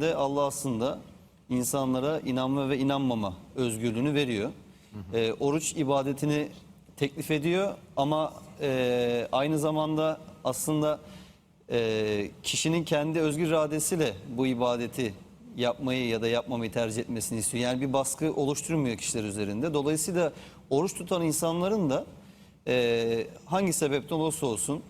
de Allah aslında insanlara inanma ve inanmama özgürlüğünü veriyor. Ee, oruç ibadetini teklif ediyor ama e, aynı zamanda aslında e, kişinin kendi özgür iradesiyle bu ibadeti yapmayı ya da yapmamayı tercih etmesini istiyor. Yani bir baskı oluşturmuyor kişiler üzerinde. Dolayısıyla oruç tutan insanların da e, hangi sebepten olursa olsun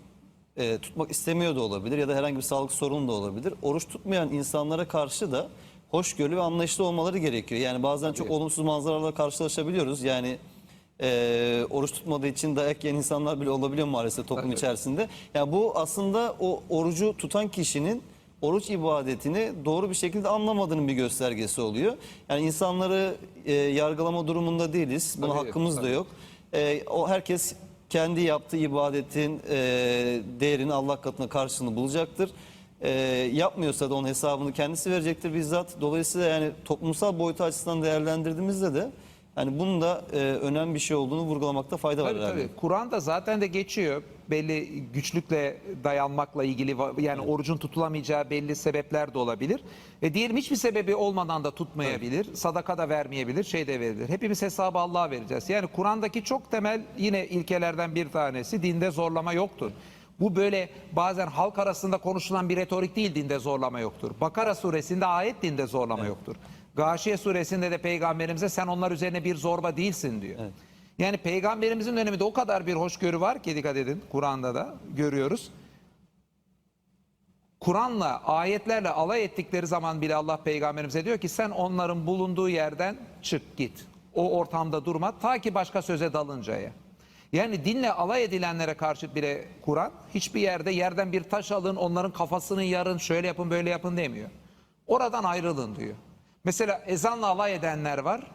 e, tutmak istemiyor da olabilir ya da herhangi bir sağlık sorunu da olabilir. Oruç tutmayan insanlara karşı da hoşgörülü ve anlayışlı olmaları gerekiyor. Yani bazen çok olumsuz manzaralarla karşılaşabiliyoruz. Yani e, oruç tutmadığı için dayak yiyen insanlar bile olabiliyor maalesef toplum içerisinde. Yani bu aslında o orucu tutan kişinin oruç ibadetini doğru bir şekilde anlamadığının bir göstergesi oluyor. Yani insanları e, yargılama durumunda değiliz. Buna Tabii, hakkımız da tabii. yok. E, o herkes kendi yaptığı ibadetin e, değerini Allah katına karşılığını bulacaktır. E, yapmıyorsa da onun hesabını kendisi verecektir bizzat. Dolayısıyla yani toplumsal boyutu açısından değerlendirdiğimizde de yani bunun da e, önemli bir şey olduğunu vurgulamakta fayda var Tabii herhalde. tabii. Kur'an'da zaten de geçiyor. Belli güçlükle dayanmakla ilgili yani orucun tutulamayacağı belli sebepler de olabilir. E diyelim hiçbir sebebi olmadan da tutmayabilir. Sadaka da vermeyebilir, şey de verilir. Hepimiz hesabı Allah'a vereceğiz. Yani Kur'an'daki çok temel yine ilkelerden bir tanesi dinde zorlama yoktur. Bu böyle bazen halk arasında konuşulan bir retorik değil dinde zorlama yoktur. Bakara suresinde ayet dinde zorlama yoktur. Gâşiye suresinde de peygamberimize sen onlar üzerine bir zorba değilsin diyor. Yani peygamberimizin döneminde o kadar bir hoşgörü var ki dikkat edin Kur'an'da da görüyoruz. Kur'an'la ayetlerle alay ettikleri zaman bile Allah peygamberimize diyor ki sen onların bulunduğu yerden çık git. O ortamda durma ta ki başka söze dalıncaya. Yani dinle alay edilenlere karşı bile Kur'an hiçbir yerde yerden bir taş alın onların kafasını yarın şöyle yapın böyle yapın demiyor. Oradan ayrılın diyor. Mesela ezanla alay edenler var.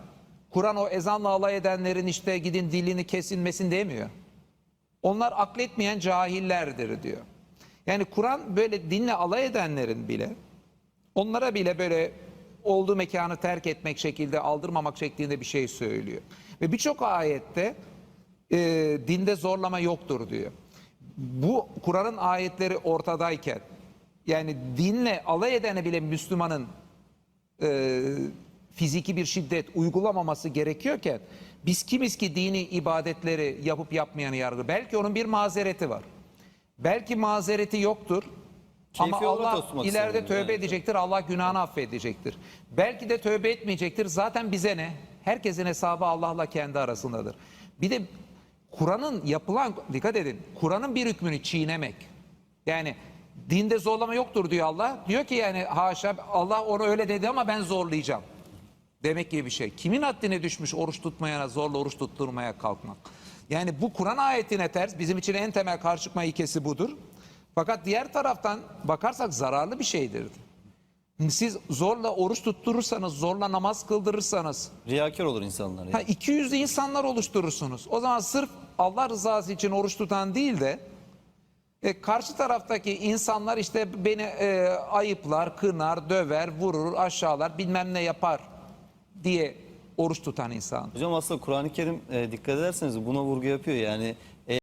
Kur'an o ezanla alay edenlerin işte gidin dilini kesilmesin demiyor. Onlar akletmeyen cahillerdir diyor. Yani Kur'an böyle dinle alay edenlerin bile onlara bile böyle olduğu mekanı terk etmek şekilde aldırmamak şeklinde bir şey söylüyor. Ve birçok ayette e, dinde zorlama yoktur diyor. Bu Kur'an'ın ayetleri ortadayken yani dinle alay edene bile Müslümanın e, fiziki bir şiddet uygulamaması gerekiyorken biz kimiz ki dini ibadetleri yapıp yapmayanı yargı. Belki onun bir mazereti var. Belki mazereti yoktur. Keyfi Ama Allah ileride tövbe yani. edecektir. Allah günahını affedecektir. Belki de tövbe etmeyecektir. Zaten bize ne? Herkesin hesabı Allah'la kendi arasındadır. Bir de Kur'an'ın yapılan dikkat edin. Kur'an'ın bir hükmünü çiğnemek. Yani dinde zorlama yoktur diyor Allah. Diyor ki yani haşa Allah onu öyle dedi ama ben zorlayacağım. Demek gibi bir şey. Kimin haddine düşmüş oruç tutmayana zorla oruç tutturmaya kalkmak? Yani bu Kur'an ayetine ters. Bizim için en temel karşı çıkma ilkesi budur. Fakat diğer taraftan bakarsak zararlı bir şeydir. Siz zorla oruç tutturursanız, zorla namaz kıldırırsanız, Riyakar olur insanlar. Yani. ha 200'lü insanlar oluşturursunuz. O zaman sırf Allah rızası için oruç tutan değil de e, karşı taraftaki insanlar işte beni e, ayıplar, kınar, döver, vurur, aşağılar, bilmem ne yapar diye oruç tutan insan. Hocam aslında Kur'an-ı Kerim e, dikkat ederseniz buna vurgu yapıyor. Yani